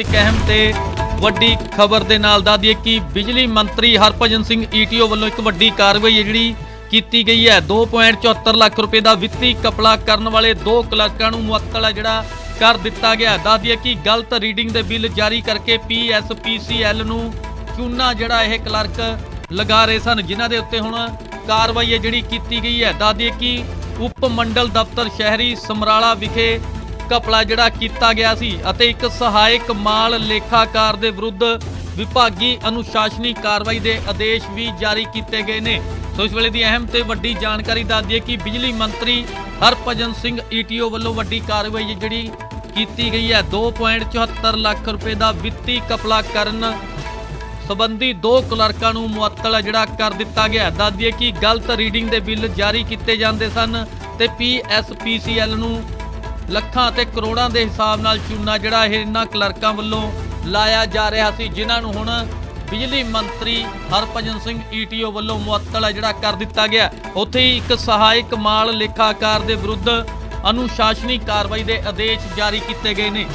ਇੱਕ ਅਹਿਮ ਤੇ ਵੱਡੀ ਖਬਰ ਦੇ ਨਾਲ ਦੱਸ ਦਈਏ ਕਿ ਬਿਜਲੀ ਮੰਤਰੀ ਹਰਭਜਨ ਸਿੰਘ ਈਟੀਓ ਵੱਲੋਂ ਇੱਕ ਵੱਡੀ ਕਾਰਵਾਈ ਹੈ ਜਿਹੜੀ ਕੀਤੀ ਗਈ ਹੈ। 2.74 ਲੱਖ ਰੁਪਏ ਦਾ ਵਿੱਤੀ ਕਪਲਾ ਕਰਨ ਵਾਲੇ ਦੋ ਕਲਰਕਾਂ ਨੂੰ ਮੁਅੱਤਲ ਹੈ ਜਿਹੜਾ ਕਰ ਦਿੱਤਾ ਗਿਆ। ਦੱਸ ਦਈਏ ਕਿ ਗਲਤ ਰੀਡਿੰਗ ਦੇ ਬਿੱਲ ਜਾਰੀ ਕਰਕੇ ਪੀਐਸਪੀਸੀਐਲ ਨੂੰ ਚੂਨਾ ਜਿਹੜਾ ਇਹ ਕਲਰਕ ਲਗਾ ਰਹੇ ਸਨ, ਜਿਨ੍ਹਾਂ ਦੇ ਉੱਤੇ ਹੁਣ ਕਾਰਵਾਈ ਹੈ ਜਿਹੜੀ ਕੀਤੀ ਗਈ ਹੈ। ਦੱਸ ਦਈਏ ਕਿ ਉਪ ਮੰਡਲ ਦਫ਼ਤਰ ਸ਼ਹਿਰੀ ਸਮਰਾਲਾ ਵਿਖੇ ਘਪਲਾ ਜਿਹੜਾ ਕੀਤਾ ਗਿਆ ਸੀ ਅਤੇ ਇੱਕ ਸਹਾਇਕ ਮਾਲ ਲੇਖਾਕਾਰ ਦੇ ਵਿਰੁੱਧ ਵਿਭਾਗੀ ਅਨੁਸ਼ਾਸਨੀ ਕਾਰਵਾਈ ਦੇ ਆਦੇਸ਼ ਵੀ ਜਾਰੀ ਕੀਤੇ ਗਏ ਨੇ। ਸੋ ਇਸ ਵੇਲੇ ਦੀ ਅਹਿਮ ਤੇ ਵੱਡੀ ਜਾਣਕਾਰੀ ਦੱਸ ਦਈਏ ਕਿ ਬਿਜਲੀ ਮੰਤਰੀ ਹਰਭਜਨ ਸਿੰਘ ਈਟੀਓ ਵੱਲੋਂ ਵੱਡੀ ਕਾਰਵਾਈ ਜਿਹੜੀ ਕੀਤੀ ਗਈ ਹੈ। 2.74 ਲੱਖ ਰੁਪਏ ਦਾ ਵਿੱਤੀ ਕਪਲਾ ਕਰਨ ਸਬੰਧੀ ਦੋ ਕਲਰਕਾਂ ਨੂੰ ਮੁਅੱਤਲ ਜਿਹੜਾ ਕਰ ਦਿੱਤਾ ਗਿਆ। ਦੱਸ ਦਈਏ ਕਿ ਗਲਤ ਰੀਡਿੰਗ ਦੇ ਬਿੱਲ ਜਾਰੀ ਕੀਤੇ ਜਾਂਦੇ ਸਨ ਤੇ ਪੀਐਸਪੀਸੀਐਲ ਨੂੰ ਲੱਖਾਂ ਅਤੇ ਕਰੋੜਾਂ ਦੇ ਹਿਸਾਬ ਨਾਲ ਚੂਨਾ ਜਿਹੜਾ ਇਹ ਇਹਨਾਂ ਕਲਰਕਾਂ ਵੱਲੋਂ ਲਾਇਆ ਜਾ ਰਿਹਾ ਸੀ, ਜਿਨ੍ਹਾਂ ਨੂੰ ਹੁਣ ਬਿਜਲੀ ਮੰਤਰੀ ਹਰਭਜਨ ਸਿੰਘ ਈਟੀਓ ਵੱਲੋਂ ਮੁਅੱਤਲ ਹੈ ਜਿਹੜਾ ਕਰ ਦਿੱਤਾ ਗਿਆ। ਉੱਥੇ ਹੀ ਇੱਕ ਸਹਾਇਕ ਮਾਲ ਲੇਖਾਕਾਰ ਦੇ ਵਿਰੁੱਧ ਅਨੁਸ਼ਾਸਨੀ ਕਾਰਵਾਈ ਦੇ ਆਦੇਸ਼ ਜਾਰੀ ਕੀਤੇ ਗਏ ਨੇ।